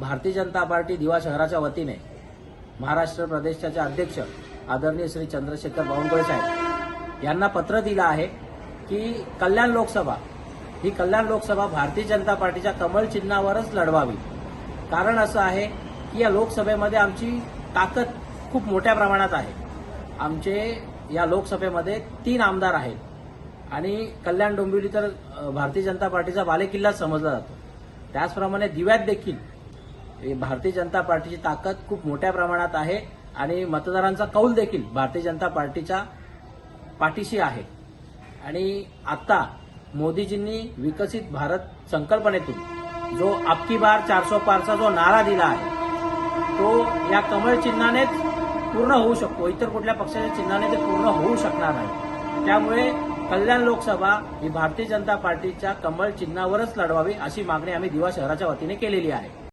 Bharatiya Janata party दिवा शहराच्या वतीने महाराष्ट्र प्रदेशाचे अध्यक्ष आदरणीय श्री चंद्रशेखर बावनकुळे साहेब यांना पत्र दिलं आहे की कल्याण लोकसभा ही कल्याण लोकसभा भारतीय जनता पार्टीच्या कमल चिन्हावरच लढवावी. कारण असं आहे की या लोकसभेमध्ये आमची ताकद खूप मोठ्या प्रमाणात आहे. आमचे या लोकसभेमध्ये तीन आमदार आहेत. आणि कल्याण डोंबिवली तर भारतीय जनता पार्टीचा बालेकिल्लाच समजला जातो. त्याचप्रमाणे दिव्यात देखील भारतीय जनता पार्टीची ताकद खूप मोठ्या प्रमाणात आहे आणि मतदारांचा कौल देखील भारतीय जनता पार्टीच्या पाठीशी आहे. आणि आता मोदीजींनी विकसित भारत संकल्पनेतून जो आपकी बार चारसो पारचा जो नारा दिला आहे तो या कमळ चिन्हानेच पूर्ण होऊ शकतो. इतर कुठल्या पक्षाच्या चिन्हाने ते पूर्ण होऊ शकणार नाही. त्यामुळे कल्याण लोकसभा ही भारतीय जनता पार्टीच्या कमळ चिन्हावरच लढवावी अशी मागणी आम्ही दिवा शहराच्या वतीने केलेली आहे.